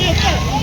谢谢你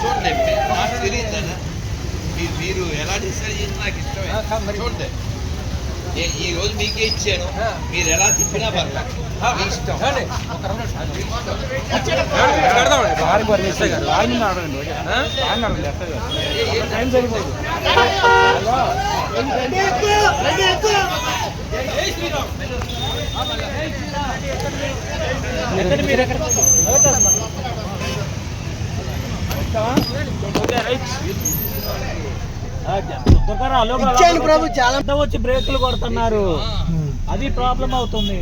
చూడండి మీ- నాకు తెలియదు. మీరు మీరు ఎలా డిసైడ్ చేసి నాకు ఇష్టమే. చూడండి నేను ఈ రోజు మీకే ఇచ్చాను. మీరు ఎలా తిప్పినా పర్లేదు. మీ ఇష్టం. ఇచ్చాను ప్రభు చాలా వచ్చి బ్రేకులు కొడుతున్నారు. అది ప్రాబ్లం అవుతుంది.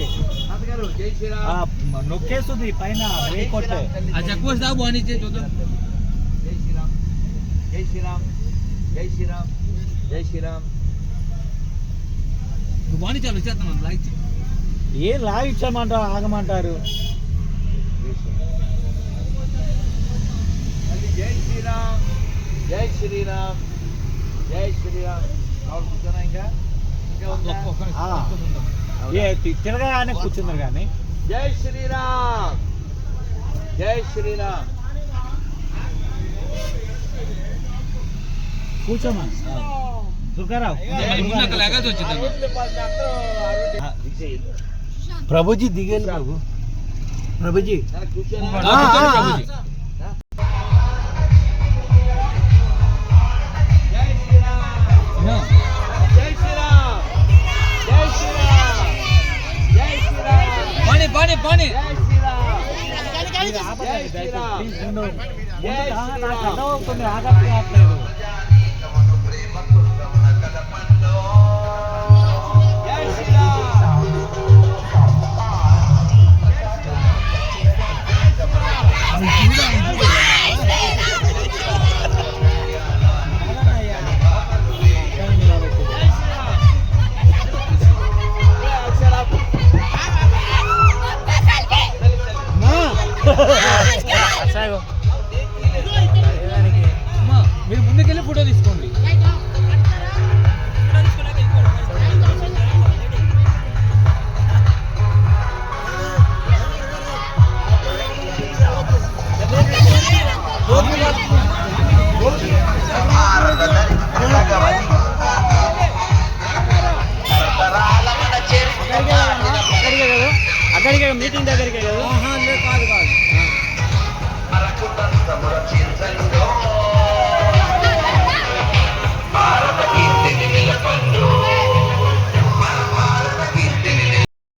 జై శ్రీరామ్. ఆ, నొక్కేస్తుంది పైన బ్రేక్ కొట్టే జై శ్రీరామ్ జై శ్రీరామ్ జై శ్రీరామ్ జై శ్రీరామ్. ఏం లాగిచ్చామంటారు ఆగమంటారు? జై శ్రీరామ్ జై శ్రీరామ్ జై శ్రీరామ్ అవును కూర్చోనా ఇంకా? తిరగగానే కూర్చున్నారు కానీ. జై శ్రీరామ్. జై శ్రీరామ్. కూర్చోమా? దుర్గారావు. ప్రభుజీ దిగాను ప్రభు ప్రభుజీ. పాని పాని. పాని మీటింగ్ దగ్గరికే కదా కాదు కాదు